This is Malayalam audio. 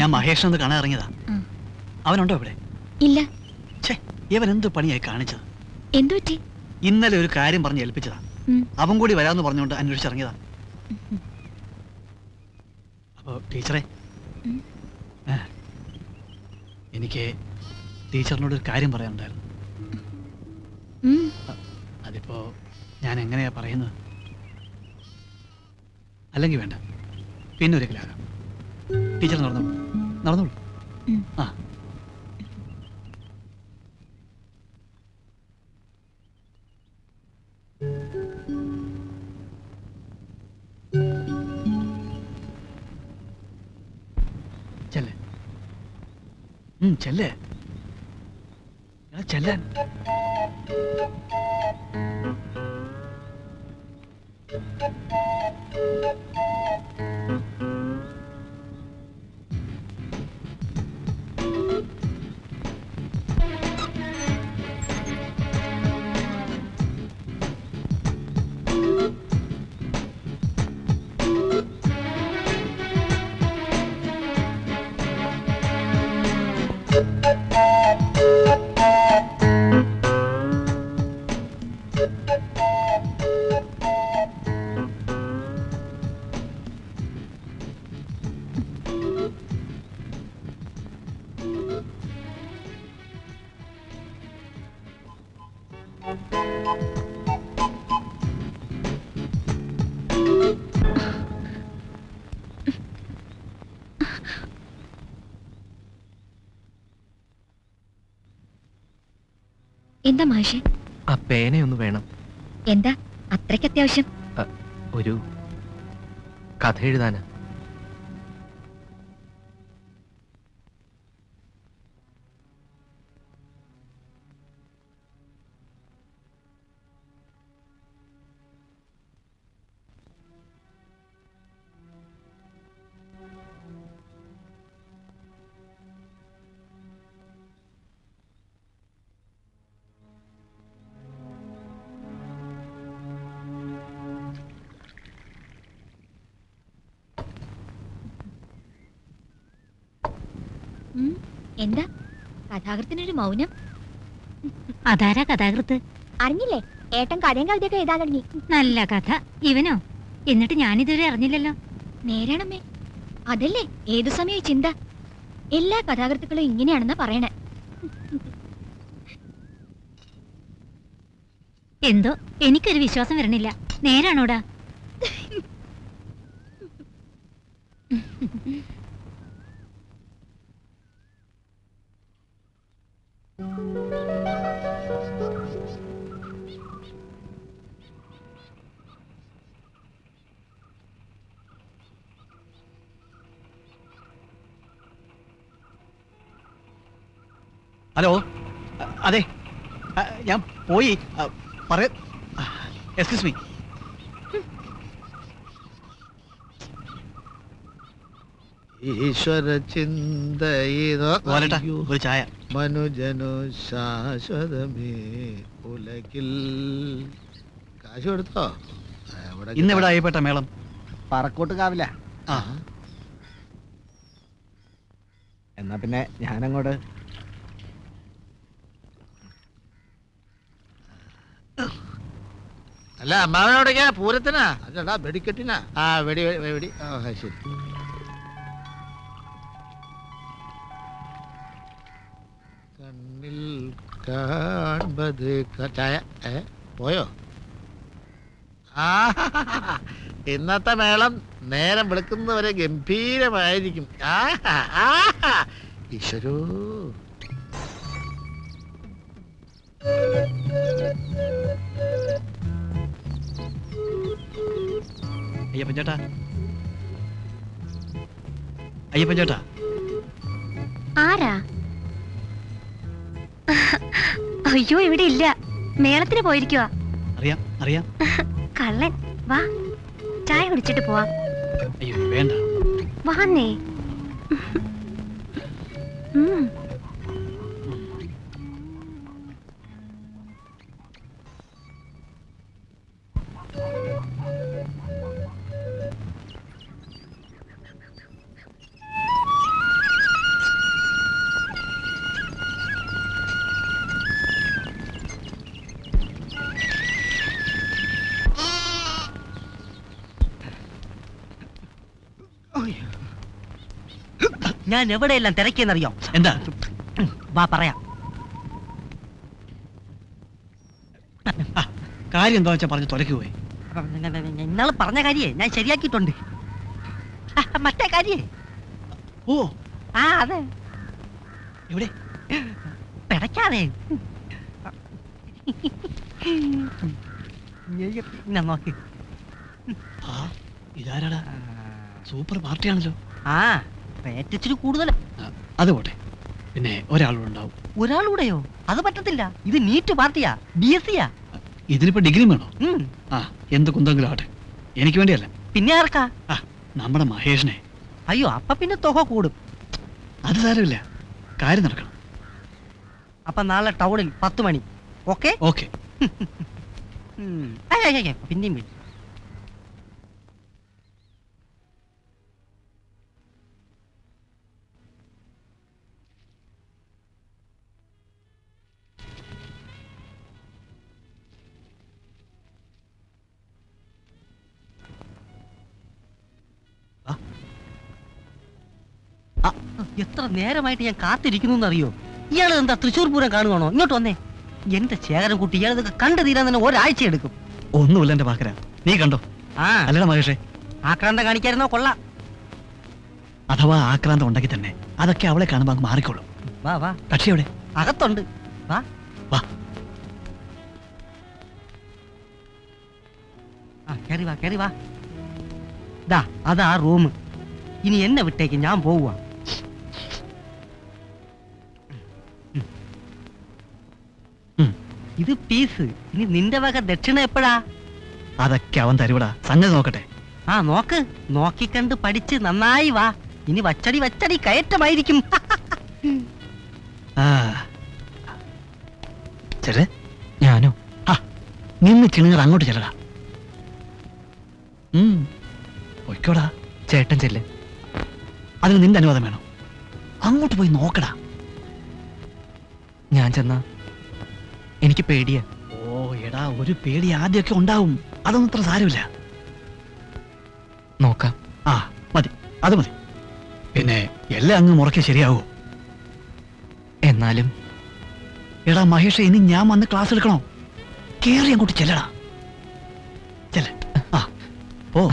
ഞാൻ മഹേഷിനെ ഒന്ന് കാണാൻ ഇറങ്ങിയതാ. ഉം. അവനുണ്ടോ ഇവിടെ? ഇല്ല. ഛേ ഇവൻ എന്ത് പണിയായി കാണിച്ചത്? എന്തു പറ്റി? ഇന്നലെ ഒരു കാര്യം പറഞ്ഞ് ഏൽപ്പിച്ചതാ. ഉം. അവൻ കൂടി വരാമെന്ന് പറഞ്ഞുകൊണ്ട് അന്വേഷിച്ചിറങ്ങിയതാ അപ്പോ ടീച്ചറെ ഉം. ആ, എനിക്ക് ടീച്ചറിനോട് ഒരു കാര്യം പറയാനുണ്ടായിരുന്നു. ഉം. അതിപ്പോ ഞാൻ എങ്ങനെയാ പറയുന്നത്? അല്ലെങ്കിൽ വേണ്ട. പിന്നെ ഒരിക്കലാകാം ടീച്ചർ നടന്നോളൂ. നടന്നോളൂ. ആ. ചെല്ലേ. ഉം ചെല്ലേ. Thank ചെല്ലാൻ. എന്താ മാഷെ ആ പേനയൊന്ന് വേണം. എന്താ? അത്രയ്ക്ക് അത്യാവശ്യം. ഒരു കഥ എഴുതാന്. എന്താ? കഥാകൃത്തിനൊരു മൗനം? അതാരാ കഥാകൃത്ത്? അറിഞ്ഞില്ലേ? ഏട്ടൻ കഥയും കവിതയൊക്കെ എഴുതാൻ തുടങ്ങി. നല്ല കഥ. ഇവനോ? എന്നിട്ട് ഞാനിതുവരെ അറിഞ്ഞില്ലല്ലോ. നേരാണമ്മേ. അതല്ലേ? ഏതു സമയവും ചിന്ത? എല്ലാ കഥാകൃത്തുക്കളും ഇങ്ങനെയാണെന്നാ പറയണേ. എന്തോ? എനിക്കൊരു വിശ്വാസം വരണില്ല. നേരാണോടാ? ഹലോ? അതെ. ഞാൻ പോയി. പറ പറയ. Excuse me. ഈശ്വര ചിന്ത പോരട്ടെ അയ്യോ, ഒരു ചായ. മനുജനു ശാശ്വതമേ ഉലകിൽ. കാശ് കൊടുത്തോ? ഇന്നെവിടെ ഇന്ന് ആയിപ്പെട്ട മേളം. പറക്കോട്ട് കാവില്ല എന്നാ പിന്നെ ഞാനങ്ങോട്ട് അല്ല അമ്മാവനോടൊക്കെ പൂരത്തിനാ? അല്ലടാ വെടിക്കെട്ടിനാ. ആ വെടി വെടി, ആ ശരി. കണ്ണിൽ കാൺപത് ചായ ഏ പോയോ? ആ ഇന്നത്തെ മേളം നേരം വെളുക്കുന്നവരെ ഗംഭീരമായിരിക്കും. ആ. ഈശ്വരോ. അയ്യപ്പൻ ചേട്ടാ. അയ്യപ്പൻ ചേട്ടാ. ആരാ? അയ്യോ ഇവിടെ ഇല്ല. മേളത്തിന് പോയിരിക്കുവാ. അറിയാം അറിയാം. കള്ളൻ വാ. ചായ കുടിച്ചിട്ട് പോവാ. അയ്യോ വേണ്ട. വാന്നേ. ഉം. ഞാൻ എവിടെയെല്ലാം തിരക്കിയെന്നറിയോ? എന്താ? വാ പറയാം. കാര്യം എന്താ വെച്ചാ പറഞ്ഞു തുലക്കി പോയി? ഇന്നാൾ പറഞ്ഞ കാര്യേ ഞാൻ ശരിയാക്കിയിട്ടുണ്ട്. മറ്റേ കാര്യേ. ഓ. ആ അതെ. എവിടെ? പിടയ്ക്കാതെ. നോക്കി. ഇതാരാടാ? സൂപ്പർ പാർട്ടിയാണല്ലോ. ആ. റേറ്റ് ഇച്ചിരി കൂടുതലാ അത് പോട്ടെ. പിന്നെ ഒരാളുണ്ടാവും ഒരാളൂടെയോ? അത് പറ്റത്തില്ല. ഇത് നീറ്റ് പാർട്ടിയാ. ബി എസ് സിയാ. ഇതിനിപ്പോ ഡിഗ്രി വേണോ? ആ എന്ത് കുന്തെങ്കിലും ആട്ടെ എനിക്ക് വേണ്ടിയല്ല. പിന്നെ ആർക്കാ? ആ നമ്മുടെ മഹേഷിനെ. അയ്യോ അപ്പ പിന്നെ തുക കൂടും. അത് സാരമില്ല. കാര്യം നടക്കണം. അപ്പൊ നാളെ ടൗണിൽ പത്ത് മണി. ഓക്കെ? ഓക്കെ. പിന്നെയും എത്ര നേരമായിട്ട് ഞാൻ കാത്തിരിക്കുന്നു അറിയോ ഇയാൾ എന്താ തൃശ്ശൂർ പൂരം കാണുവാണോ? ഇങ്ങോട്ട് വന്നേ. എന്റെ ശേഖരം കുട്ടി ഇയാൾ ഇതൊക്കെ കണ്ടു തീരാൻ തന്നെ ഒരാഴ്ച എടുക്കും. ഒന്നുമില്ല എന്റെ പാക്കര. നീ കണ്ടോ? ആ. അല്ലടാ മഹേഷേ. ആക്രാന്തം കാണിക്കായിരുന്നോ? കൊള്ളാം. അഥവാ ആക്രാന്തം ഉണ്ടെങ്കിൽ തന്നെ അതൊക്കെ അവളെ കാണുമ്പോൾ അങ്ങ് മാറിക്കോളും. വാ വാ. പക്ഷേ എവിടെ? അകത്തുണ്ട്. വാ. വാ. ആ കേറി വാ കേറി വാ. ദാ അതാ റൂം ഇനി എന്നെ വിട്ടേക്ക് ഞാൻ പോവുക ഇത് പീസ് ഇനി നിന്റെ വക ദക്ഷിണ എപ്പോഴാ? അതൊക്കെ അവൻ തരുവിടാ സംഗതി നോക്കട്ടെ. ആ നോക്ക്. നോക്കിക്കണ്ട് പഠിച്ച് നന്നായി വാ. ഇനി വച്ചടി വച്ചടി കയറ്റമായിരിക്കും. ആ. ഞാനോ? നിന്ന് ചിണുങ്ങർ അങ്ങോട്ട് ചെല്ലടാ. ഉം. പൊയ്ക്കോടാ ചേട്ടൻ ചെല്ല്. അതിന് നിന്റെ അനുവാദം വേണം? അങ്ങോട്ട് പോയി നോക്കടാ. ഞാൻ ചെന്നാ എനിക്ക് പേടിയാ. ഓ എടാ ഒരു പേടി ആദ്യമൊക്കെ ഉണ്ടാവും. അതൊന്നും അത്ര സാരമില്ല. നോക്കാം. ആ മതി. അത് മതി. പിന്നെ എല്ലാം അങ്ങ് മുറക്കെ ശരിയാവോ? എന്നാലും. എടാ മഹേഷ് ഇനി ഞാൻ വന്ന് ക്ലാസ് എടുക്കണോ? കേറി അങ്ങോട്ട് ചെല്ലടാ. ചെല്ല. ആ ഓ